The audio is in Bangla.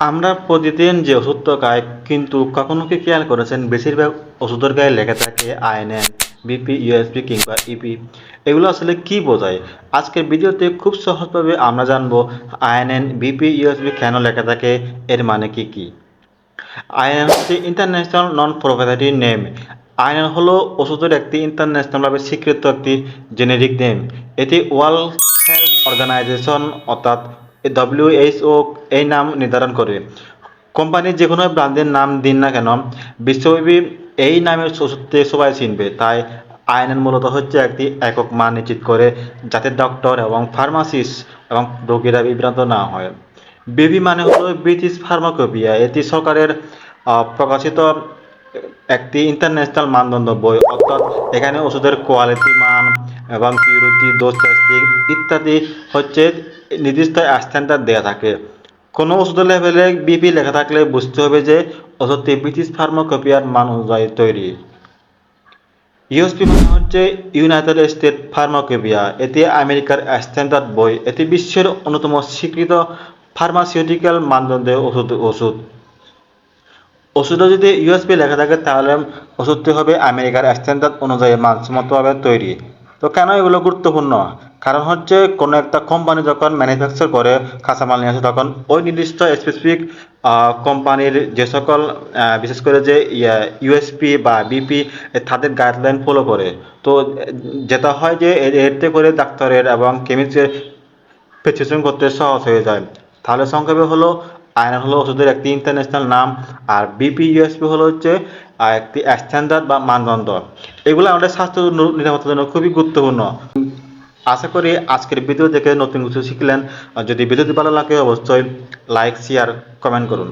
আমরা প্রতিদিন যে ওষুধটা খাই, কিন্তু কখনো কি খেয়াল করেছেন? বেশিরভাগ ওষুধের গায়ে লেখা থাকে আইএনএন বিপি ইউএসপি কিংবা ইপি এগুলো আসলে কি বোঝায়? আজকের ভিডিওতে খুব সহজভাবে আমরা জানব আইএনএন বিপি ইউএসপি কেন লেখা থাকে, এর মানে কি কি? আইএনএন হচ্ছে international non proprietary name INN হলো ওষুধের একটি ইন্টারন্যাশনালভাবে স্বীকৃত একটি জেনেরিক নেম এটি ওয়ার্ল্ড হেলথ অর্গানাইজেশন অর্থাৎ ডব্লিউএইচও এই নাম নির্ধারণ করে। কোম্পানির যে কোনো ব্র্যান্ডের নাম দিন না কেন, বিশ্বব্যাপী এই নামের ওষুধকে সবাই চিনবে। তাই আইএনএন মূলত হচ্ছে একটি একক মান নিশ্চিত করে যাতে ডক্টর এবং ফার্মাসিস্ট এবং রোগীরা বিভ্রান্ত না হয়। বিবি মানে হলো ব্রিটিশ ফার্মাকোপিয়া। এটি সরকারের প্রকাশিত একটি ইন্টারন্যাশনাল মানদণ্ড বই। অর্থাৎ এখানে ওষুধের কোয়ালিটি মান এবং পিউরিটি ডোজ টেস্টিং ইত্যাদি হচ্ছে নির্দিষ্ট স্ট্যান্ডার্ড দেওয়া থাকে। কোনো ওষুধের লেভেলে বিপি লেখা থাকলে বুঝতে হবে যে ওষুধটি ব্রিটিশ ফার্মাকোপিয়ার মান অনুযায়ী তৈরি। ইউএসপি মানে হচ্ছে ইউনাইটেড স্টেট ফার্মাকোপিয়া এটি আমেরিকার স্ট্যান্ডার্ড বই। এটি বিশ্বের অন্যতম স্বীকৃত ফার্মাসিউটিক্যাল মানদণ্ডের ওষুধ ওষুধ। ওষুধে যদি ইউএসপি লেখা থাকে তাহলে ওষুধটি হবে আমেরিকার স্ট্যান্ডার্ড অনুযায়ী মানসম্মতভাবে তৈরি। তো কেন এগুলো গুরুত্বপূর্ণ? কারণ হচ্ছে কোনো একটা কোম্পানি যখন ম্যানুফ্যাকচার করে কাঁচামাল নিয়ে আসে, তখন ওই নির্দিষ্ট স্পেসিফিক কোম্পানির যে সকল বিশেষ করে যে ইউএসপি বা বিপি তাদের গাইডলাইন ফলো করে। তো, যেটা হয় যে এর- এতে করে ডাক্তারের এবং কেমিস্টের প্রেসক্রিপশন করতে সহজ হয়ে যায়। তাহলে সংক্ষেপে হলো আয়রন হলো ওষুধের একটি ইন্টারন্যাশনাল নাম, আর বিপি ইউএসপি হলো হচ্ছে একটি স্ট্যান্ডার্ড বা মানদণ্ড। এগুলো আমাদের স্বাস্থ্য নিরাপত্তার জন্য খুবই গুরুত্বপূর্ণ। আশা করি আজকের ভিডিও দেখে নতুন কিছু শিখলেন। যদি ভিডিওটি ভালো লাগে, অবশ্যই লাইক শেয়ার কমেন্ট করুন।